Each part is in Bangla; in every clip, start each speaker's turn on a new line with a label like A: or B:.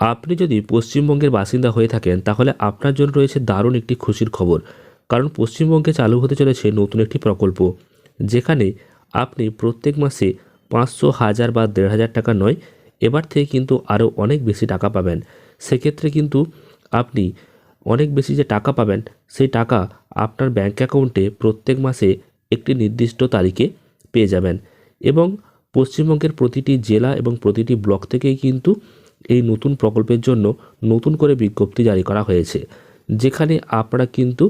A: আপনি যদি পশ্চিমবঙ্গের বাসিন্দা হয়ে থাকেন, তাহলে আপনার জন্য রয়েছে দারুণ একটি খুশির খবর। কারণ পশ্চিমবঙ্গে চালু হতে চলেছে নতুন একটি প্রকল্প, যেখানে আপনি প্রত্যেক মাসে পাঁচশো হাজার বা দেড় হাজার টাকা নয়, এবার থেকে কিন্তু আরও অনেক বেশি টাকা পাবেন। সেক্ষেত্রে কিন্তু আপনি অনেক বেশি যে টাকা পাবেন, সেই টাকা আপনার ব্যাঙ্ক অ্যাকাউন্টে প্রত্যেক মাসে একটি নির্দিষ্ট তারিখে পেয়ে যাবেন। এবং পশ্চিমবঙ্গের প্রতিটি জেলা এবং প্রতিটি ব্লক থেকেই কিন্তু এই নতুন প্রকল্পের জন্য নতুন করে বিজ্ঞপ্তি জারি করা হয়েছে, যেখানে আপনারা কিন্তু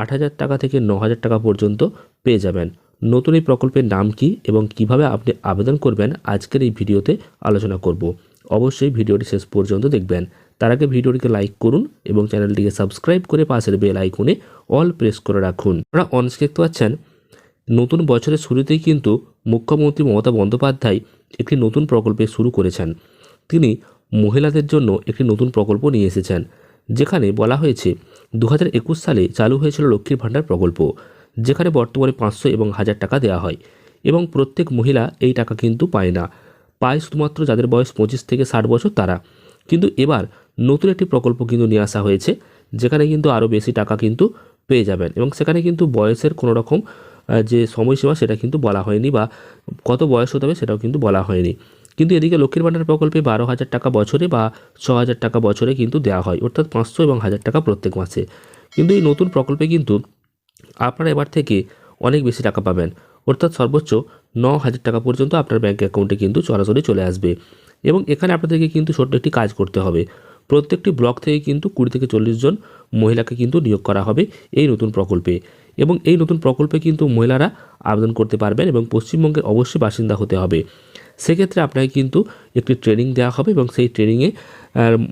A: আট হাজার টাকা থেকে ন হাজার টাকা পর্যন্ত পেয়ে যাবেন। নতুন এই প্রকল্পের নাম কি এবং কীভাবে আপনি আবেদন করবেন আজকের এই ভিডিওতে আলোচনা করব। অবশ্যই ভিডিওটি শেষ পর্যন্ত দেখবেন। তার আগে ভিডিওটিকে লাইক করুন এবং চ্যানেলটিকে সাবস্ক্রাইব করে পাশের বেল আইকনে অল প্রেস করে রাখুন। আপনারা অনস্ক দেখতে পাচ্ছেন, নতুন বছরের শুরুতেই কিন্তু মুখ্যমন্ত্রী মমতা বন্দ্যোপাধ্যায় একটি নতুন প্রকল্পে শুরু করেছেন। তিনি মহিলাদের জন্য একটি নতুন প্রকল্প নিয়ে এসেছেন, যেখানে বলা হয়েছে দু সালে চালু হয়েছিল লক্ষ্মীর ভাণ্ডার প্রকল্প, যেখানে বর্তমানে পাঁচশো এবং হাজার টাকা দেওয়া হয় এবং প্রত্যেক মহিলা এই টাকা কিন্তু পায় না। পায় শুধুমাত্র যাদের বয়স পঁচিশ থেকে ষাট বছর তারা। কিন্তু এবার নতুন একটি প্রকল্প কিন্তু নিয়ে আসা হয়েছে, যেখানে কিন্তু আরও বেশি টাকা কিন্তু পেয়ে যাবেন এবং সেখানে কিন্তু বয়সের কোনো রকম যে সময়সীমা সেটা কিন্তু বলা হয়নি বা কত বয়স হতে হবে সেটাও কিন্তু বলা হয়নি। কিন্তু এদিকে লক্ষ্মীর ভাণ্ডার প্রকল্পে বারো হাজার টাকা বছরে বা ছ হাজার টাকা বছরে কিন্তু দেওয়া হয়, অর্থাৎ পাঁচশো এবং হাজার টাকা প্রত্যেক মাসে। কিন্তু এই নতুন প্রকল্পে কিন্তু আপনারা এবার থেকে অনেক বেশি টাকা পাবেন, অর্থাৎ সর্বোচ্চ ন হাজার টাকা পর্যন্ত আপনার ব্যাঙ্ক অ্যাকাউন্টে কিন্তু সরাসরি চলে আসবে। এবং এখানে আপনাদেরকে কিন্তু ছোট্ট একটি কাজ করতে হবে। প্রত্যেকটি ব্লক থেকে কিন্তু কুড়ি থেকে চল্লিশ জন মহিলাকে কিন্তু নিয়োগ করা হবে এই নতুন প্রকল্পে। এবং এই নতুন প্রকল্পে কিন্তু মহিলারা আবেদন করতে পারবেন এবং পশ্চিমবঙ্গের অবশ্যই বাসিন্দা হতে হবে। সেক্ষেত্রে আপনাকে কিন্তু একটি ট্রেনিং দেওয়া হবে এবং সেই ট্রেনিংয়ে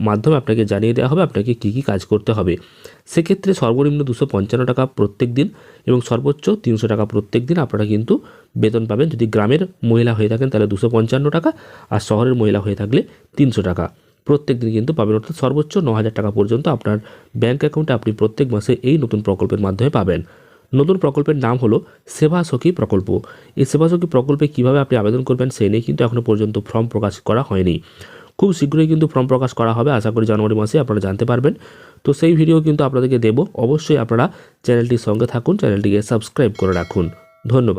A: মাধ্যমে আপনাকে জানিয়ে দেওয়া হবে আপনাকে কী কী কাজ করতে হবে। সেক্ষেত্রে সর্বনিম্ন দুশো পঞ্চান্ন টাকা প্রত্যেক দিন এবং সর্বোচ্চ তিনশো টাকা প্রত্যেক দিন আপনারা কিন্তু বেতন পাবেন। যদি গ্রামের মহিলা হয়ে থাকেন তাহলে দুশো পঞ্চান্ন টাকা আর শহরের মহিলা হয়ে থাকলে তিনশো টাকা প্রত্যেক দিন কিন্তু পাবেন। অর্থাৎ সর্বোচ্চ ন হাজার টাকা পর্যন্ত আপনার ব্যাঙ্ক অ্যাকাউন্টে আপনি প্রত্যেক মাসে এই নতুন প্রকল্পের মাধ্যমে পাবেন। নতুন প্রকল্পের নাম হলো সেবা সখী প্রকল্প। এই সেবা সখী প্রকল্পে কীভাবে আপনি আবেদন করবেন সেই নিয়ে কিন্তু এখনও পর্যন্ত ফর্ম প্রকাশ করা হয়নি। খুব শীঘ্রই কিন্তু ফর্ম প্রকাশ করা হবে, আশা করি জানুয়ারি মাসে আপনারা জানতে পারবেন। তো সেই ভিডিও কিন্তু আপনাদেরকে দেবো। অবশ্যই আপনারা চ্যানেলটির সঙ্গে থাকুন, চ্যানেলটিকে সাবস্ক্রাইব করে রাখুন। ধন্যবাদ।